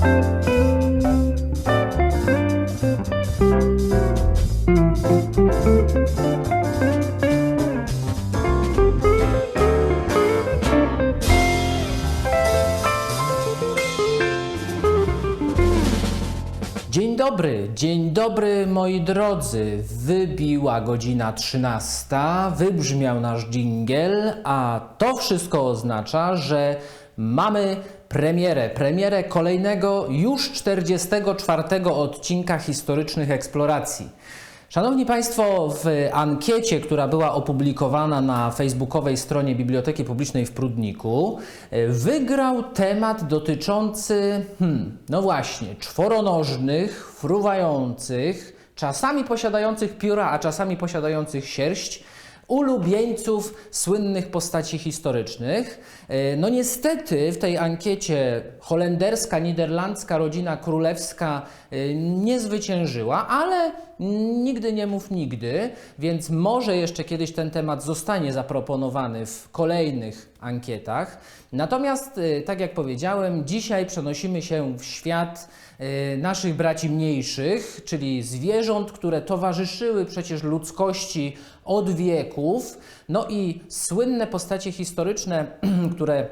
Dzień dobry, dzień dobry moi drodzy. Wybiła godzina 13, wybrzmiał nasz dżingiel, a to wszystko oznacza, że mamy premierę, premierę kolejnego już 44 odcinka historycznych eksploracji. Szanowni Państwo, w ankiecie, która była opublikowana na facebookowej stronie Biblioteki Publicznej w Prudniku, e, wygrał temat dotyczący, hmm, no właśnie, czworonożnych, fruwających, czasami posiadających pióra, a czasami posiadających sierść, ulubieńców słynnych postaci historycznych. E, No niestety w tej ankiecie holenderska, niderlandzka rodzina królewska e, nie zwyciężyła, ale nigdy nie mów nigdy, więc może jeszcze kiedyś ten temat zostanie zaproponowany w kolejnych ankietach. Natomiast, e, tak jak powiedziałem, dzisiaj przenosimy się w świat e, naszych braci mniejszych, czyli zwierząt, które towarzyszyły przecież ludzkości od wieków. No i słynne postacie historyczne, które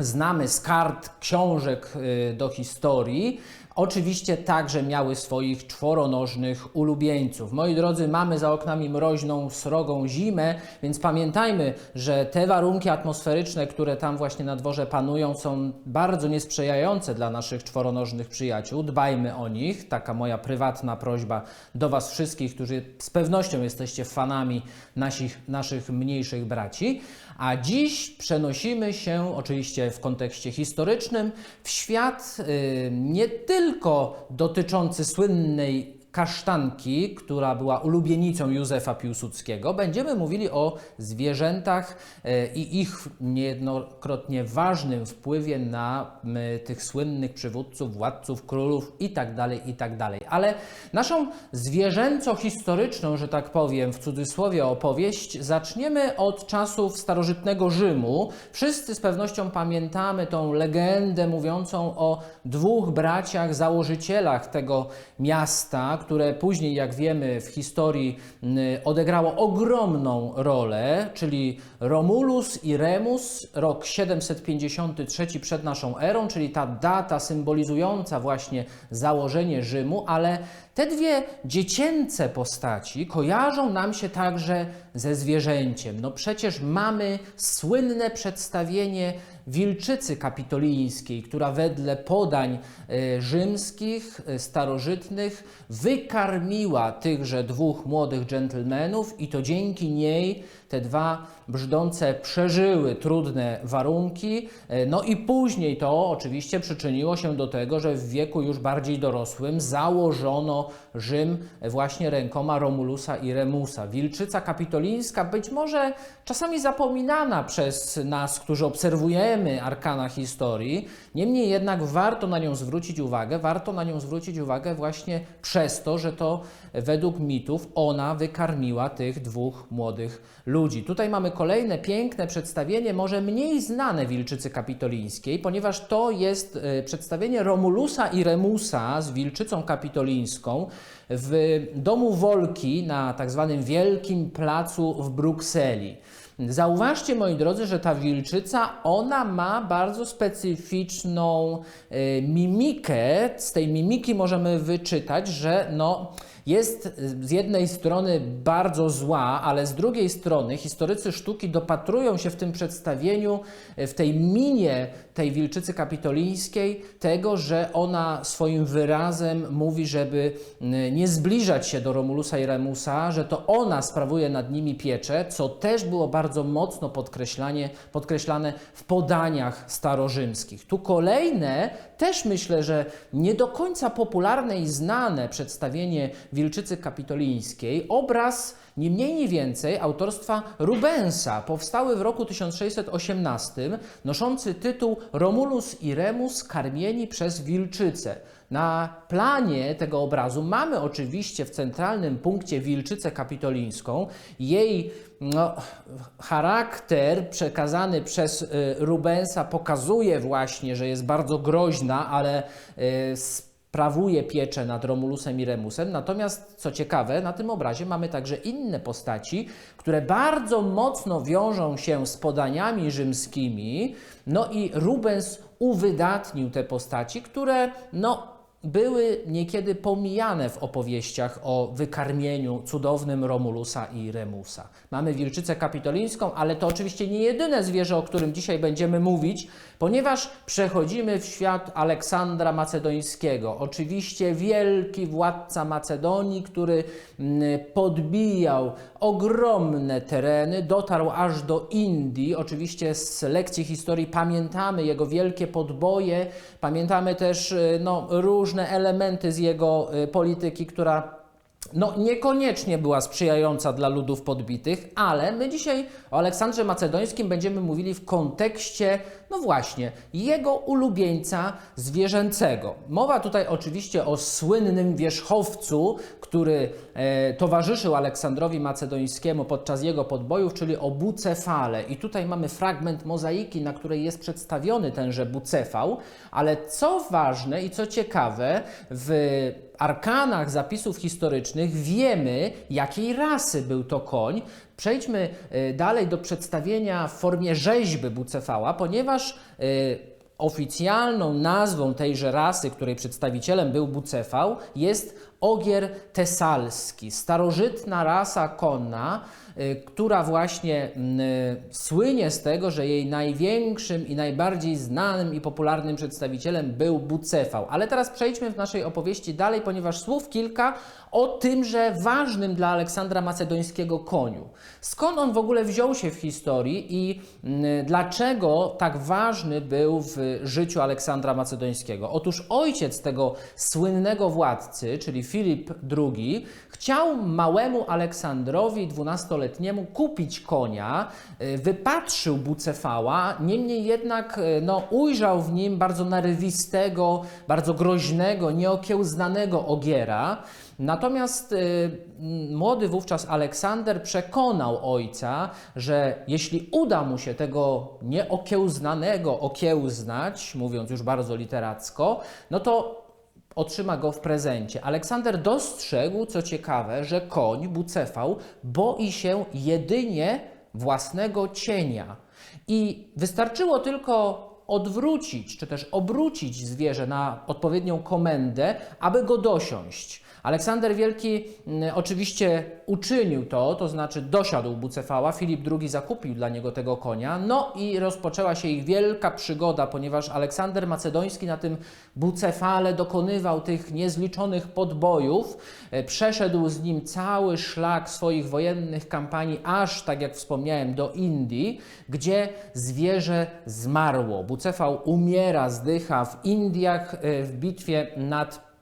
znamy z kart, książek y, do historii, oczywiście także miały swoich czworonożnych ulubieńców. Moi drodzy, mamy za oknami mroźną, srogą zimę, więc pamiętajmy, że te warunki atmosferyczne, które tam właśnie na dworze panują, są bardzo niesprzyjające dla naszych czworonożnych przyjaciół. Dbajmy o nich. Taka moja prywatna prośba do Was wszystkich, którzy z pewnością jesteście fanami nasich, naszych mniejszych braci. A dziś przenosimy się, oczywiście w kontekście historycznym, w świat y, nie tylko dotyczący słynnej kasztanki, która była ulubienicą Józefa Piłsudskiego. Będziemy mówili o zwierzętach e, i ich niejednokrotnie ważnym wpływie na tych słynnych przywódców, władców, królów itd., itd. Ale naszą zwierzęco-historyczną, że tak powiem, w cudzysłowie opowieść, zaczniemy od czasów starożytnego Rzymu. Wszyscy z pewnością pamiętamy tą legendę mówiącą o dwóch braciach, założycielach tego miasta, które później, jak wiemy, w historii mm, odegrało ogromną rolę, czyli Romulus i Remus, rok 753 przed naszą erą, czyli ta data symbolizująca właśnie założenie Rzymu, ale te dwie dziecięce postaci kojarzą nam się także ze zwierzęciem. No przecież mamy słynne przedstawienie wilczycy kapitolińskiej, która wedle podań e, rzymskich, e, starożytnych wykarmiła tychże dwóch młodych dżentelmenów i to dzięki niej te dwa brzdące przeżyły trudne warunki. E, No i później to oczywiście przyczyniło się do tego, że w wieku już bardziej dorosłym założono Rzym właśnie rękoma Romulusa i Remusa. Wilczyca kapitolińska być może czasami zapominana przez nas, którzy obserwujemy arkana historii, niemniej jednak warto na nią zwrócić uwagę, warto na nią zwrócić uwagę właśnie przez to, że to według mitów ona wykarmiła tych dwóch młodych ludzi. Tutaj mamy kolejne piękne przedstawienie, może mniej znane Wilczycy Kapitolińskiej, ponieważ to jest e, przedstawienie Romulusa i Remusa z Wilczycą Kapitolińską w domu Wolki na tak zwanym Wielkim Placu w Brukseli. Zauważcie, moi drodzy, że ta wilczyca, ona ma bardzo specyficzną e, mimikę. Z tej mimiki możemy wyczytać, że no, jest z jednej strony bardzo zła, ale z drugiej strony historycy sztuki dopatrują się w tym przedstawieniu, e, w tej minie tej wilczycy kapitolińskiej, tego, że ona swoim wyrazem mówi, żeby mm, nie zbliżać się do Romulusa i Remusa, że to ona sprawuje nad nimi pieczę, co też było bardzo mocno podkreślanie, podkreślane w podaniach starorzymskich. Tu kolejne, też myślę, że nie do końca popularne i znane przedstawienie Wilczycy Kapitolińskiej, obraz nie mniej, nie więcej autorstwa Rubensa, powstały w roku 1618, noszący tytuł Romulus i Remus karmieni przez wilczycę. Na planie tego obrazu mamy oczywiście w centralnym punkcie wilczycę kapitolińską. Jej no, charakter przekazany przez y, Rubensa pokazuje właśnie, że jest bardzo groźna, ale y, sprawuje pieczę nad Romulusem i Remusem. Natomiast, co ciekawe, na tym obrazie mamy także inne postaci, które bardzo mocno wiążą się z podaniami rzymskimi. No i Rubens uwydatnił te postaci, które no, były niekiedy pomijane w opowieściach o wykarmieniu cudownym Romulusa i Remusa. Mamy wilczycę kapitolińską, ale to oczywiście nie jedyne zwierzę, o którym dzisiaj będziemy mówić, ponieważ przechodzimy w świat Aleksandra Macedońskiego. Oczywiście wielki władca Macedonii, który mm, podbijał ogromne tereny, dotarł aż do Indii. Oczywiście z lekcji historii pamiętamy jego wielkie podboje, pamiętamy też y, no, różne elementy z jego y, polityki, która no, niekoniecznie była sprzyjająca dla ludów podbitych, ale my dzisiaj o Aleksandrze Macedońskim będziemy mówili w kontekście, no właśnie, jego ulubieńca zwierzęcego. Mowa tutaj oczywiście o słynnym wierzchowcu, który e, towarzyszył Aleksandrowi Macedońskiemu podczas jego podbojów, czyli o Bucefale. I tutaj mamy fragment mozaiki, na której jest przedstawiony tenże Bucefał, ale co ważne i co ciekawe, w arkanach zapisów historycznych wiemy, jakiej rasy był to koń. Przejdźmy e, dalej do przedstawienia w formie rzeźby Bucefała, ponieważ e, oficjalną nazwą tejże rasy, której przedstawicielem był Bucefał, jest ogier tesalski, starożytna rasa konna, y, która właśnie y, słynie z tego, że jej największym i najbardziej znanym i popularnym przedstawicielem był Bucefał. Ale teraz przejdźmy w naszej opowieści dalej, ponieważ słów kilka o tymże ważnym dla Aleksandra Macedońskiego koniu. Skąd on w ogóle wziął się w historii i y, dlaczego tak ważny był w życiu Aleksandra Macedońskiego? Otóż ojciec tego słynnego władcy, czyli Filip II, chciał małemu Aleksandrowi, dwunastoletniemu, kupić konia, y, wypatrzył Bucefała, niemniej jednak y, no, ujrzał w nim bardzo narywistego, bardzo groźnego, nieokiełznanego ogiera. Natomiast y, młody wówczas Aleksander przekonał ojca, że jeśli uda mu się tego nieokiełznanego okiełznać, mówiąc już bardzo literacko, no to otrzyma go w prezencie. Aleksander dostrzegł, co ciekawe, że koń Bucefał boi się jedynie własnego cienia. I wystarczyło tylko odwrócić, czy też obrócić zwierzę na odpowiednią komendę, aby go dosiąść. Aleksander Wielki mm, oczywiście uczynił to, to znaczy dosiadł Bucefała, Filip II zakupił dla niego tego konia, no i rozpoczęła się ich wielka przygoda, ponieważ Aleksander Macedoński na tym Bucefale dokonywał tych niezliczonych podbojów, e, przeszedł z nim cały szlak swoich wojennych kampanii, aż tak jak wspomniałem, do Indii, gdzie zwierzę zmarło. Bucefał umiera, zdycha w Indiach e, w bitwie nad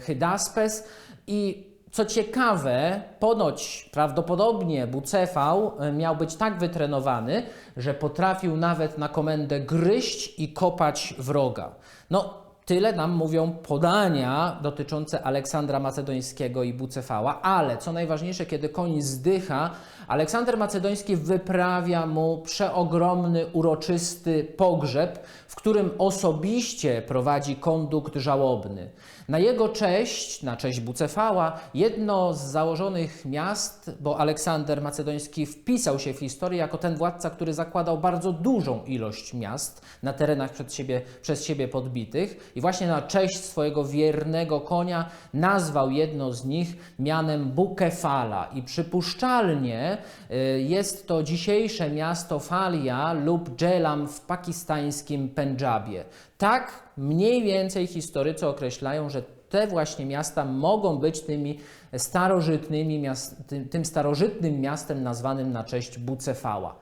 Hydaspes i co ciekawe, ponoć prawdopodobnie Bucefał e, miał być tak wytrenowany, że potrafił nawet na komendę gryźć i kopać wroga. No, Tyle nam mówią podania dotyczące Aleksandra Macedońskiego i Bucefała, ale co najważniejsze, kiedy koń zdycha, Aleksander Macedoński wyprawia mu przeogromny, uroczysty pogrzeb, w którym osobiście prowadzi kondukt żałobny. Na jego cześć, na cześć Bucefała, jedno z założonych miast, bo Aleksander Macedoński wpisał się w historię jako ten władca, który zakładał bardzo dużą ilość miast na terenach przed siebie, przez siebie podbitych i właśnie na cześć swojego wiernego konia nazwał jedno z nich mianem Bukefala i przypuszczalnie y, jest to dzisiejsze miasto Falia lub Dżelam w pakistańskim Pendżabie. Tak mniej więcej historycy określają, że te właśnie miasta mogą być tymi starożytnymi miast, tym, tym starożytnym miastem nazwanym na cześć Bucefała.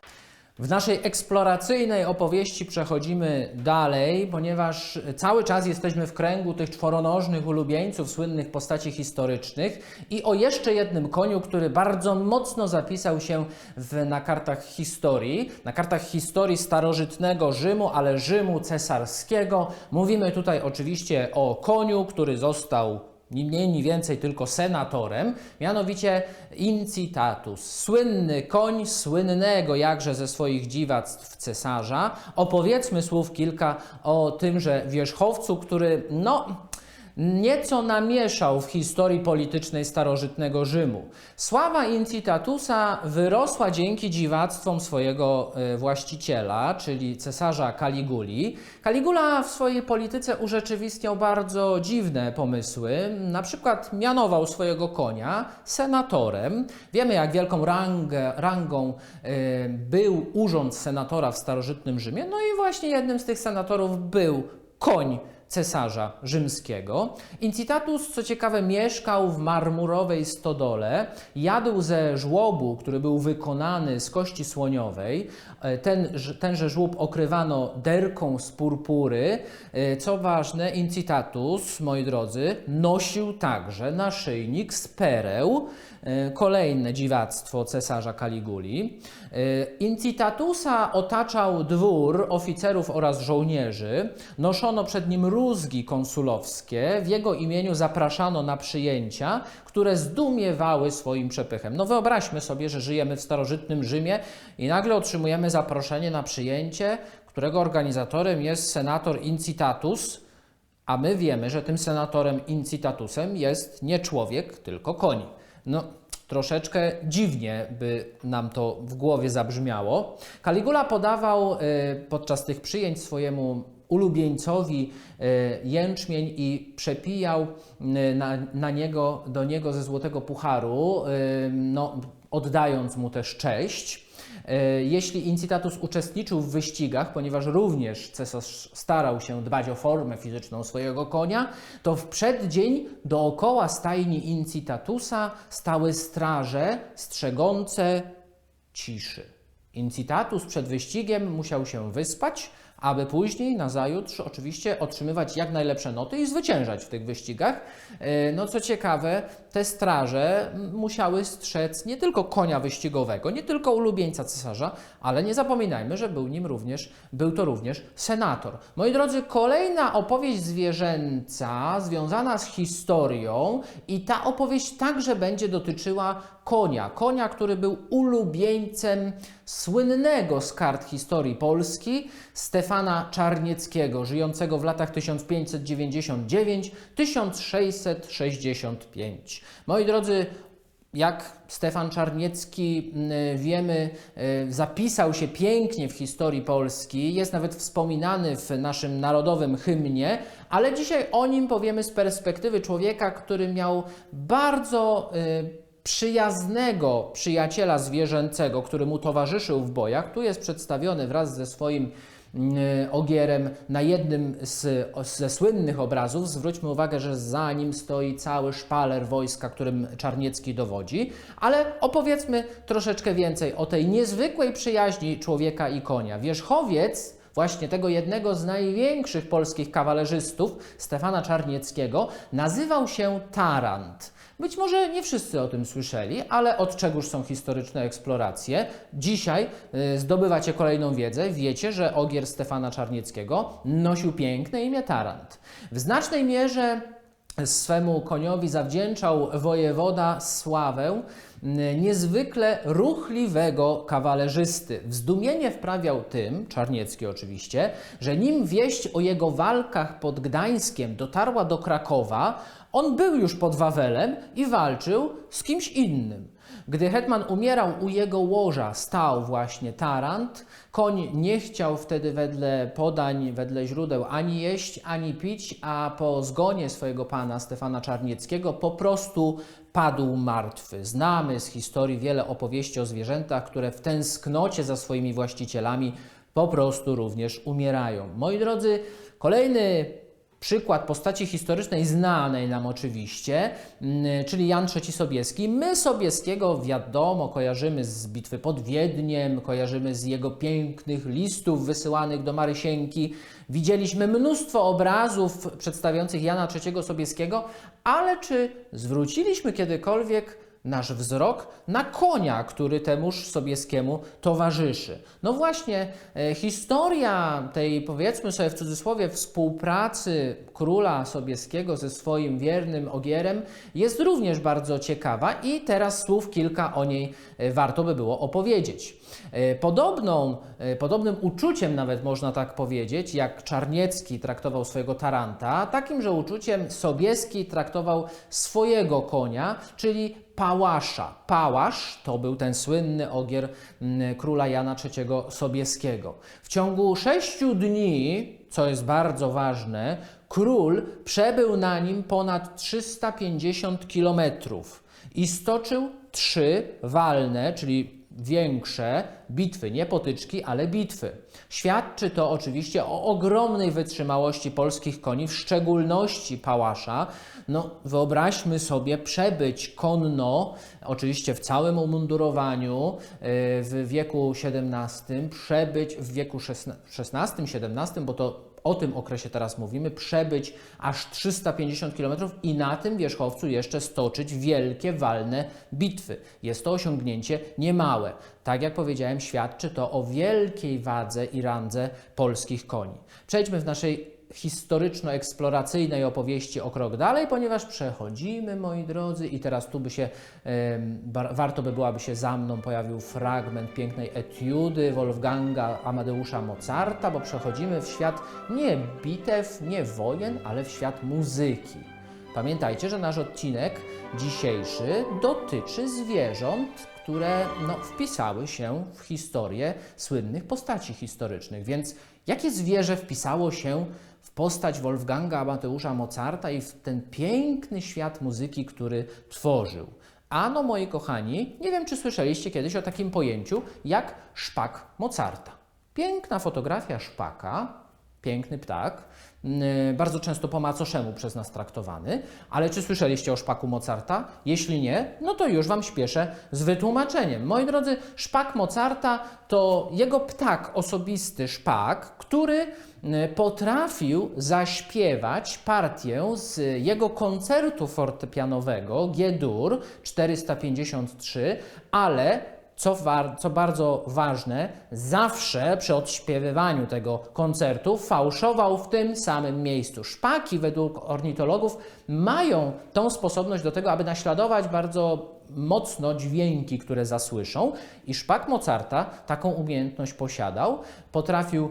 W naszej eksploracyjnej opowieści przechodzimy dalej, ponieważ cały czas jesteśmy w kręgu tych czworonożnych ulubieńców, słynnych postaci historycznych i o jeszcze jednym koniu, który bardzo mocno zapisał się w, na kartach historii, na kartach historii starożytnego Rzymu, ale Rzymu cesarskiego. Mówimy tutaj oczywiście o koniu, który został ni mniej, ni więcej tylko senatorem, mianowicie Incitatus, słynny koń słynnego jakże ze swoich dziwactw cesarza. Opowiedzmy słów kilka o tymże wierzchowcu, który no nieco namieszał w historii politycznej starożytnego Rzymu. Sława Incitatusa wyrosła dzięki dziwactwom swojego e, właściciela, czyli cesarza Kaliguli. Kaligula w swojej polityce urzeczywistniał bardzo dziwne pomysły. Na przykład mianował swojego konia senatorem. Wiemy, jak wielką rangę, rangą e, był urząd senatora w starożytnym Rzymie. No i właśnie jednym z tych senatorów był koń cesarza rzymskiego. Incitatus, co ciekawe, mieszkał w marmurowej stodole, jadł ze żłobu, który był wykonany z kości słoniowej. E, Ten, tenże żłób okrywano derką z purpury. E, Co ważne, Incitatus, moi drodzy, nosił także naszyjnik z pereł, Kolejne dziwactwo cesarza Kaliguli. E, Incitatusa otaczał dwór oficerów oraz żołnierzy. Noszono przed nim rózgi konsulowskie. W jego imieniu zapraszano na przyjęcia, które zdumiewały swoim przepychem. No wyobraźmy sobie, że żyjemy w starożytnym Rzymie i nagle otrzymujemy zaproszenie na przyjęcie, którego organizatorem jest senator Incitatus, a my wiemy, że tym senatorem Incitatusem jest nie człowiek, tylko koń. No, troszeczkę dziwnie by nam to w głowie zabrzmiało. Caligula podawał y, podczas tych przyjęć swojemu ulubieńcowi y, jęczmień i przepijał y, na, na niego, do niego ze złotego pucharu, no, oddając mu też cześć. E, Jeśli Incitatus uczestniczył w wyścigach, ponieważ również cesarz starał się dbać o formę fizyczną swojego konia, to w przeddzień dookoła stajni Incitatusa stały straże strzegące ciszy. Incitatus przed wyścigiem musiał się wyspać, aby później, nazajutrz, oczywiście otrzymywać jak najlepsze noty i zwyciężać w tych wyścigach. E, No co ciekawe, te straże musiały strzec nie tylko konia wyścigowego, nie tylko ulubieńca cesarza, ale nie zapominajmy, że był nim również, był to również senator. Moi drodzy, kolejna opowieść zwierzęca związana z historią i ta opowieść także będzie dotyczyła konia. Konia, który był ulubieńcem słynnego z kart historii Polski Stefana Czarnieckiego, żyjącego w latach 1599-1665. Moi drodzy, jak Stefan Czarniecki, mm, wiemy, y, zapisał się pięknie w historii Polski, jest nawet wspominany w naszym narodowym hymnie, ale dzisiaj o nim powiemy z perspektywy człowieka, który miał bardzo y, przyjaznego przyjaciela zwierzęcego, który mu towarzyszył w bojach. Tu jest przedstawiony wraz ze swoim ogierem na jednym z, ze słynnych obrazów. Zwróćmy uwagę, że za nim stoi cały szpaler wojska, którym Czarniecki dowodzi. Ale opowiedzmy troszeczkę więcej o tej niezwykłej przyjaźni człowieka i konia. Wierzchowiec właśnie tego jednego z największych polskich kawalerzystów, Stefana Czarnieckiego, nazywał się Tarant. Być może nie wszyscy o tym słyszeli, ale od czegóż są historyczne eksploracje? Dzisiaj y, zdobywacie kolejną wiedzę, wiecie, że ogier Stefana Czarnieckiego nosił piękne imię Tarant. W znacznej mierze swemu koniowi zawdzięczał wojewoda sławę mm, niezwykle ruchliwego kawalerzysty. W Zdumienie wprawiał tym, Czarniecki oczywiście, że nim wieść o jego walkach pod Gdańskiem dotarła do Krakowa, on był już pod Wawelem i walczył z kimś innym. Gdy hetman umierał u jego łoża, stał właśnie Tarant. Koń nie chciał wtedy wedle podań, wedle źródeł ani jeść, ani pić, a po zgonie swojego pana Stefana Czarnieckiego po prostu padł martwy. Znamy z historii wiele opowieści o zwierzętach, które w tęsknocie za swoimi właścicielami po prostu również umierają. Moi drodzy, kolejny przykład postaci historycznej znanej nam oczywiście, mm, czyli Jan III Sobieski. My Sobieskiego wiadomo kojarzymy z bitwy pod Wiedniem, kojarzymy z jego pięknych listów wysyłanych do Marysieńki. Widzieliśmy mnóstwo obrazów przedstawiających Jana III Sobieskiego, ale czy zwróciliśmy kiedykolwiek nasz wzrok na konia, który temuż Sobieskiemu towarzyszy. No właśnie, e, historia tej, powiedzmy sobie w cudzysłowie, współpracy króla Sobieskiego ze swoim wiernym Ogierem jest również bardzo ciekawa i teraz słów kilka o niej e, warto by było opowiedzieć. E, Podobną, e, podobnym uczuciem nawet można tak powiedzieć, jak Czarniecki traktował swojego Taranta, takimże uczuciem Sobieski traktował swojego konia, czyli Pałasza. Pałasz to był ten słynny ogier mm, króla Jana III Sobieskiego. W ciągu sześciu dni, co jest bardzo ważne, król przebył na nim ponad 350 kilometrów i stoczył trzy walne, czyli większe bitwy, nie potyczki, ale bitwy. Świadczy to oczywiście o ogromnej wytrzymałości polskich koni, w szczególności pałasza. No, wyobraźmy sobie przebyć konno, oczywiście w całym umundurowaniu yy, w wieku XVII, przebyć w wieku XVI-XVII, bo to o tym okresie teraz mówimy, przebyć aż 350 km i na tym wierzchowcu jeszcze stoczyć wielkie walne bitwy. Jest to osiągnięcie niemałe. Tak jak powiedziałem, świadczy to o wielkiej wadze i randze polskich koni. Przejdźmy w naszej historyczno-eksploracyjnej opowieści o krok dalej, ponieważ przechodzimy, moi drodzy, i teraz tu by się, warto by byłaby się za mną pojawił fragment pięknej etiudy Wolfganga Amadeusza Mozarta, bo przechodzimy w świat nie bitew, nie wojen, ale w świat muzyki. Pamiętajcie, że nasz odcinek dzisiejszy dotyczy zwierząt, które no, wpisały się w historię słynnych postaci historycznych. Więc jakie zwierzę wpisało się postać Wolfganga Amadeusza Mozarta i ten piękny świat muzyki, który tworzył? Ano, moi kochani, nie wiem, czy słyszeliście kiedyś o takim pojęciu jak szpak Mozarta. Piękna fotografia szpaka, piękny ptak, bardzo często po macoszemu przez nas traktowany, ale czy słyszeliście o szpaku Mozarta? Jeśli nie, no to już Wam śpieszę z wytłumaczeniem. Moi drodzy, szpak Mozarta to jego ptak osobisty, szpak, który yy, potrafił zaśpiewać partię z jego koncertu fortepianowego G-dur 453, ale co, war, co bardzo ważne, zawsze przy odśpiewywaniu tego koncertu fałszował w tym samym miejscu. Szpaki, według ornitologów, mają tą sposobność do tego, aby naśladować bardzo mocno dźwięki, które zasłyszą, i szpak Mozarta taką umiejętność posiadał. Potrafił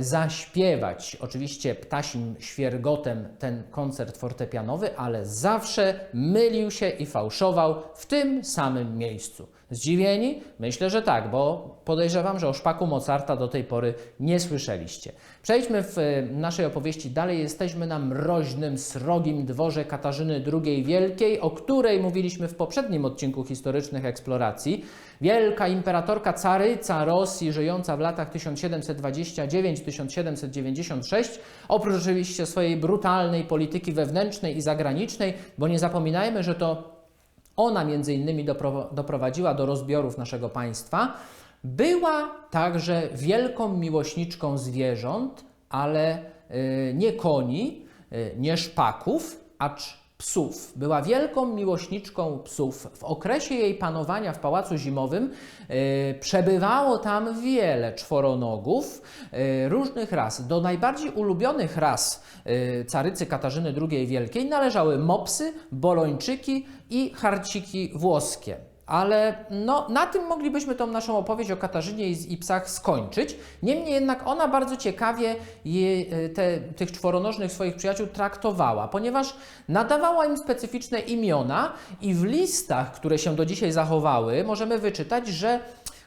zaśpiewać, oczywiście ptasim świergotem, ten koncert fortepianowy, ale zawsze mylił się i fałszował w tym samym miejscu. Zdziwieni? Myślę, że tak, bo podejrzewam, że o szpaku Mozarta do tej pory nie słyszeliście. Przejdźmy w e, naszej opowieści dalej. Jesteśmy na mroźnym, srogim dworze Katarzyny II Wielkiej, o której mówiliśmy w poprzednim odcinku historycznych eksploracji. Wielka imperatorka caryca Rosji, żyjąca w latach 1729-1796, oprócz oczywiście swojej brutalnej polityki wewnętrznej i zagranicznej, bo nie zapominajmy, że to ona między innymi dopro- doprowadziła do rozbiorów naszego państwa, była także wielką miłośniczką zwierząt, ale y, nie koni, y, nie szpaków, acz psów. Była wielką miłośniczką psów. W okresie jej panowania w Pałacu Zimowym y, przebywało tam wiele czworonogów y, różnych ras. Do najbardziej ulubionych ras y, carycy Katarzyny II Wielkiej należały mopsy, bolończyki i harciki włoskie. Ale no, na tym moglibyśmy tą naszą opowieść o Katarzynie i, i psach skończyć. Niemniej jednak ona bardzo ciekawie je, te, tych czworonożnych swoich przyjaciół traktowała, ponieważ nadawała im specyficzne imiona i w listach, które się do dzisiaj zachowały, możemy wyczytać, że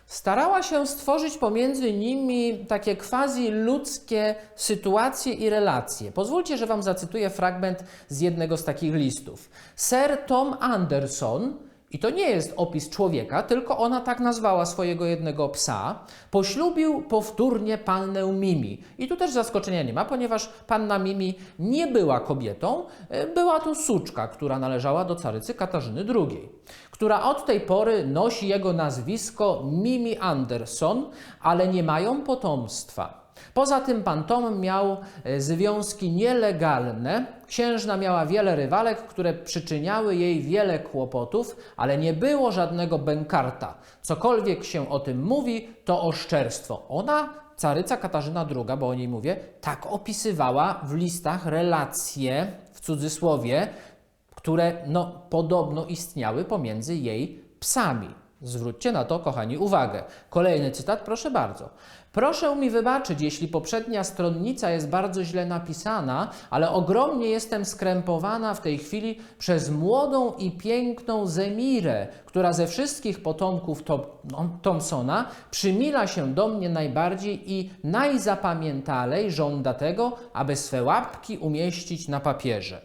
starała się stworzyć pomiędzy nimi takie quasi ludzkie sytuacje i relacje. Pozwólcie, że Wam zacytuję fragment z jednego z takich listów. Sir Tom Anderson i to nie jest opis człowieka, tylko ona tak nazwała swojego jednego psa, poślubił powtórnie pannę Mimi. I tu też zaskoczenia nie ma, ponieważ panna Mimi nie była kobietą, e, była to suczka, która należała do carycy Katarzyny II, która od tej pory nosi jego nazwisko Mimi Anderson, ale nie mają potomstwa. Poza tym pan Tom miał e, związki nielegalne. Księżna miała wiele rywalek, które przyczyniały jej wiele kłopotów, ale nie było żadnego bękarta. Cokolwiek się o tym mówi, to oszczerstwo. Ona, caryca Katarzyna II, bo o niej mówię, tak opisywała w listach relacje, w cudzysłowie, które no, podobno istniały pomiędzy jej psami. Zwróćcie na to, kochani, uwagę. Kolejny cytat, proszę bardzo. Proszę mi wybaczyć, jeśli poprzednia stronnica jest bardzo źle napisana, ale ogromnie jestem skrępowana w tej chwili przez młodą i piękną Zemirę, która ze wszystkich potomków Tom, no, Thompsona przymila się do mnie najbardziej i najzapamiętalej żąda tego, aby swe łapki umieścić na papierze.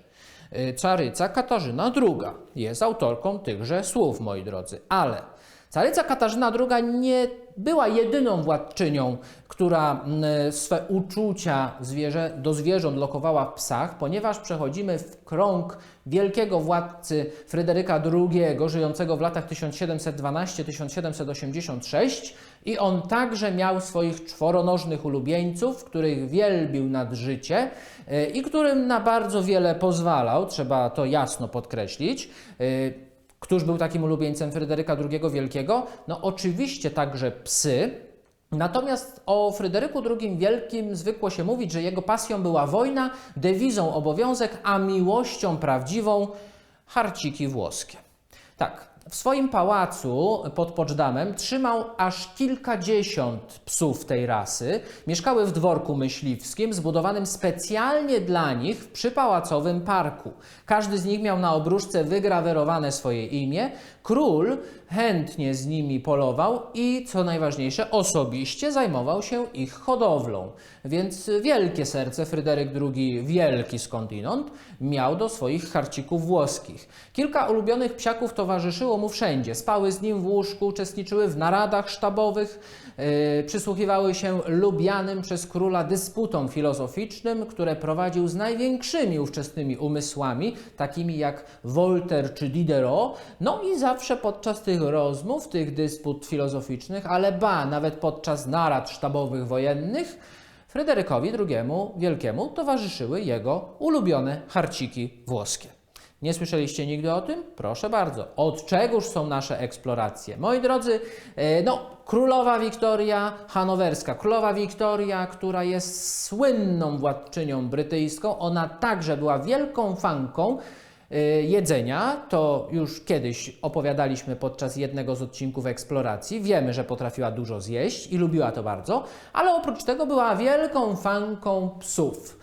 Y, Caryca Katarzyna II jest autorką tychże słów, moi drodzy, ale caryca Katarzyna II nie była jedyną władczynią, która mm, swe uczucia zwierzę, do zwierząt lokowała w psach, ponieważ przechodzimy w krąg wielkiego władcy Fryderyka II, żyjącego w latach 1712-1786 i on także miał swoich czworonożnych ulubieńców, których wielbił nad życie y, i którym na bardzo wiele pozwalał, trzeba to jasno podkreślić. Któż był takim ulubieńcem Fryderyka II Wielkiego? No oczywiście także psy. Natomiast o Fryderyku II Wielkim zwykło się mówić, że jego pasją była wojna, dewizą obowiązek, a miłością prawdziwą harciki włoskie. Tak, w swoim pałacu pod Poczdamem trzymał aż kilkadziesiąt psów tej rasy. Mieszkały w dworku myśliwskim, zbudowanym specjalnie dla nich w przypałacowym parku. Każdy z nich miał na obruszce wygrawerowane swoje imię. Król chętnie z nimi polował i, co najważniejsze, osobiście zajmował się ich hodowlą. Więc wielkie serce Fryderyk II, wielki skądinąd, miał do swoich harcików włoskich. Kilka ulubionych psiaków towarzyszyło mu wszędzie. Spały z nim w łóżku, uczestniczyły w naradach sztabowych, yy, przysłuchiwały się lubianym przez króla dysputom filozoficznym, które prowadził z największymi ówczesnymi umysłami, takimi jak Voltaire czy Diderot. No i zawsze podczas tych rozmów, tych dysput filozoficznych, ale ba, nawet podczas narad sztabowych wojennych, Fryderykowi II Wielkiemu towarzyszyły jego ulubione harciki włoskie. Nie słyszeliście nigdy o tym? Proszę bardzo. Od czegoż są nasze eksploracje? Moi drodzy, e, no, królowa Wiktoria hanowerska, królowa Wiktoria, która jest słynną władczynią brytyjską, ona także była wielką fanką jedzenia. To już kiedyś opowiadaliśmy podczas jednego z odcinków eksploracji. Wiemy, że potrafiła dużo zjeść i lubiła to bardzo, ale oprócz tego była wielką fanką psów.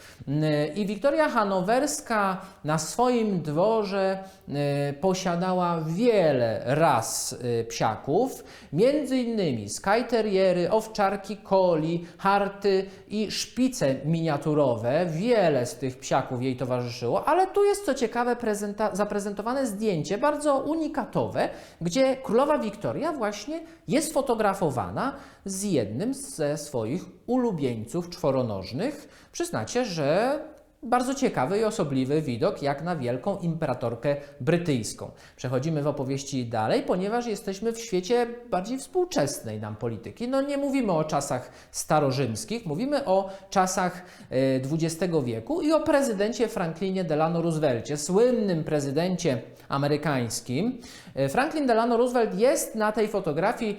I Wiktoria Hanowerska na swoim dworze y, posiadała wiele ras y, psiaków, między innymi Sky Terriery, owczarki coli, harty i szpice miniaturowe. Wiele z tych psiaków jej towarzyszyło, ale tu jest co ciekawe prezenta- zaprezentowane zdjęcie, bardzo unikatowe, gdzie królowa Wiktoria właśnie jest fotografowana z jednym ze swoich ulubieńców czworonożnych. Przyznacie, że bardzo ciekawy i osobliwy widok, jak na wielką imperatorkę brytyjską. Przechodzimy w opowieści dalej, ponieważ jesteśmy w świecie bardziej współczesnej nam polityki. No nie mówimy o czasach starorzymskich, mówimy o czasach e, XX wieku i o prezydencie Franklinie Delano Roosevelcie, słynnym prezydencie amerykańskim. E, Franklin Delano Roosevelt jest na tej fotografii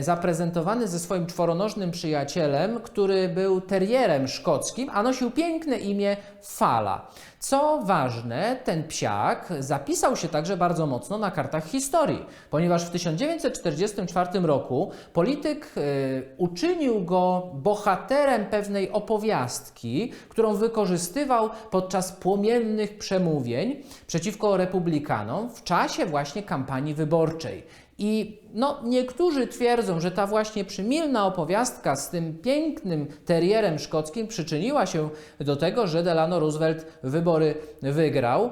zaprezentowany ze swoim czworonożnym przyjacielem, który był terrierem szkockim, a nosił piękne imię Fala. Co ważne, ten psiak zapisał się także bardzo mocno na kartach historii, ponieważ w 1944 roku polityk y, uczynił go bohaterem pewnej opowiastki, którą wykorzystywał podczas płomiennych przemówień przeciwko republikanom w czasie właśnie kampanii wyborczej. I no, niektórzy twierdzą, że ta właśnie przymilna opowiastka z tym pięknym terierem szkockim przyczyniła się do tego, że Delano Roosevelt wybory wygrał.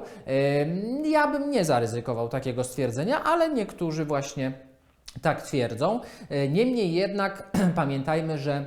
Ja bym nie zaryzykował takiego stwierdzenia, ale niektórzy właśnie tak twierdzą. E, Niemniej jednak pamiętajmy, że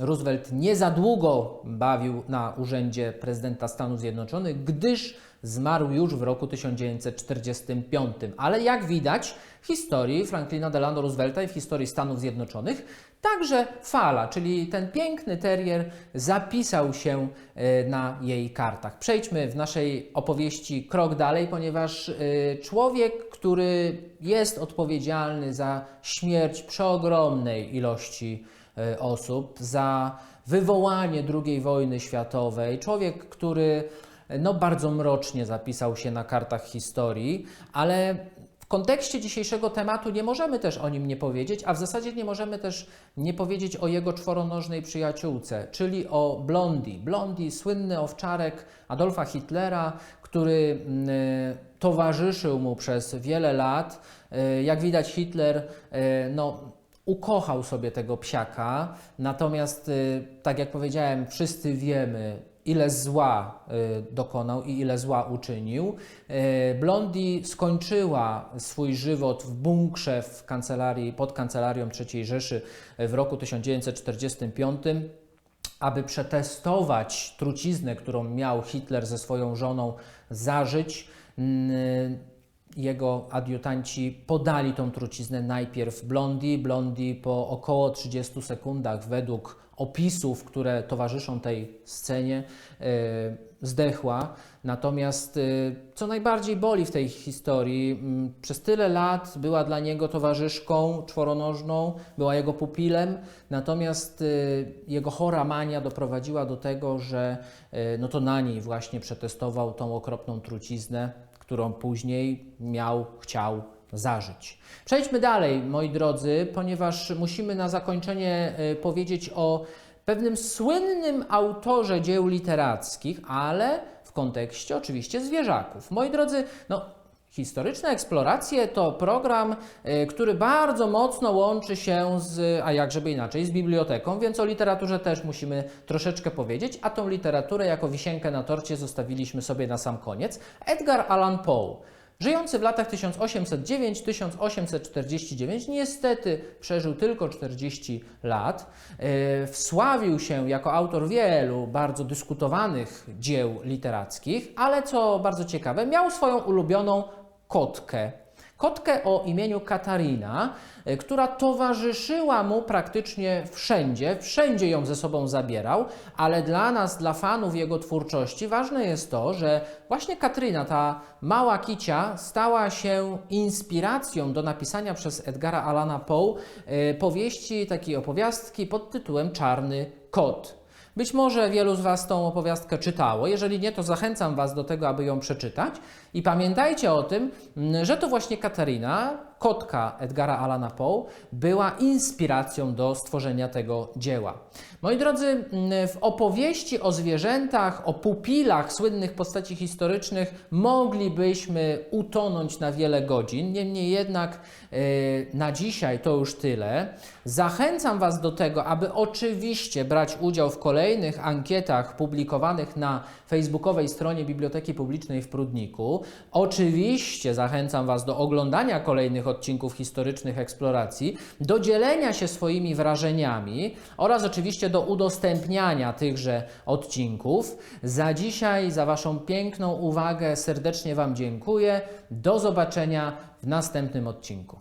Roosevelt nie za długo bawił na urzędzie prezydenta Stanów Zjednoczonych, gdyż zmarł już w roku 1945. Ale jak widać w historii Franklina Delano Roosevelta i w historii Stanów Zjednoczonych, także fala, czyli ten piękny terrier zapisał się e, na jej kartach. Przejdźmy w naszej opowieści krok dalej, ponieważ e, człowiek, który jest odpowiedzialny za śmierć przeogromnej ilości e, osób, za wywołanie II wojny światowej, człowiek, który no, bardzo mrocznie zapisał się na kartach historii, ale w kontekście dzisiejszego tematu nie możemy też o nim nie powiedzieć, a w zasadzie nie możemy też nie powiedzieć o jego czworonożnej przyjaciółce, czyli o Blondi. Blondi, słynny owczarek Adolfa Hitlera, który mm, e, towarzyszył mu przez wiele lat. E, Jak widać, Hitler e, no, ukochał sobie tego psiaka, natomiast, tak jak powiedziałem, wszyscy wiemy, ile zła y, dokonał i ile zła uczynił. Y, Blondi skończyła swój żywot w bunkrze w kancelarii, pod kancelarią III Rzeszy w roku 1945 aby przetestować truciznę, którą miał Hitler ze swoją żoną zażyć. Mm, Jego adiutanci podali tą truciznę najpierw Blondi. Blondi po około 30 sekundach, według opisów, które towarzyszą tej scenie, e, zdechła. Natomiast e, co najbardziej boli w tej historii, m, przez tyle lat była dla niego towarzyszką czworonożną, była jego pupilem, natomiast e, jego chora mania doprowadziła do tego, że no to na niej właśnie przetestował tą okropną truciznę, którą później miał, chciał zażyć. Przejdźmy dalej, moi drodzy, ponieważ musimy na zakończenie e, powiedzieć o pewnym słynnym autorze dzieł literackich, ale w kontekście oczywiście zwierzaków. Moi drodzy, no Historyczne eksploracje to program, y, który bardzo mocno łączy się z, a jakżeby inaczej, z biblioteką, więc o literaturze też musimy troszeczkę powiedzieć, a tą literaturę jako wisienkę na torcie zostawiliśmy sobie na sam koniec. Edgar Allan Poe. Żyjący w latach 1807-1849, niestety przeżył tylko 40 lat. Yy, Wsławił się jako autor wielu bardzo dyskutowanych dzieł literackich, ale co bardzo ciekawe, miał swoją ulubioną kotkę. Kotkę o imieniu Katarina, y, która towarzyszyła mu praktycznie wszędzie, wszędzie ją ze sobą zabierał, ale dla nas, dla fanów jego twórczości, ważne jest to, że właśnie Katryna, ta mała kicia, stała się inspiracją do napisania przez Edgara Allana Poe y, powieści, takiej opowiastki pod tytułem Czarny Kot. Być może wielu z Was tą opowiastkę czytało. Jeżeli nie, to zachęcam Was do tego, aby ją przeczytać. I pamiętajcie o tym, że to właśnie Katarina, kotka Edgara Allana Poe, była inspiracją do stworzenia tego dzieła. Moi drodzy, mm, w opowieści o zwierzętach, o pupilach słynnych postaci historycznych moglibyśmy utonąć na wiele godzin. Niemniej jednak e, na dzisiaj to już tyle. Zachęcam Was do tego, aby oczywiście brać udział w kolejnych ankietach publikowanych na facebookowej stronie Biblioteki Publicznej w Prudniku. Oczywiście zachęcam Was do oglądania kolejnych odcinków historycznych eksploracji, do dzielenia się swoimi wrażeniami oraz oczywiście do udostępniania tychże odcinków. Za dzisiaj, za Waszą piękną uwagę serdecznie Wam dziękuję. Do zobaczenia w następnym odcinku.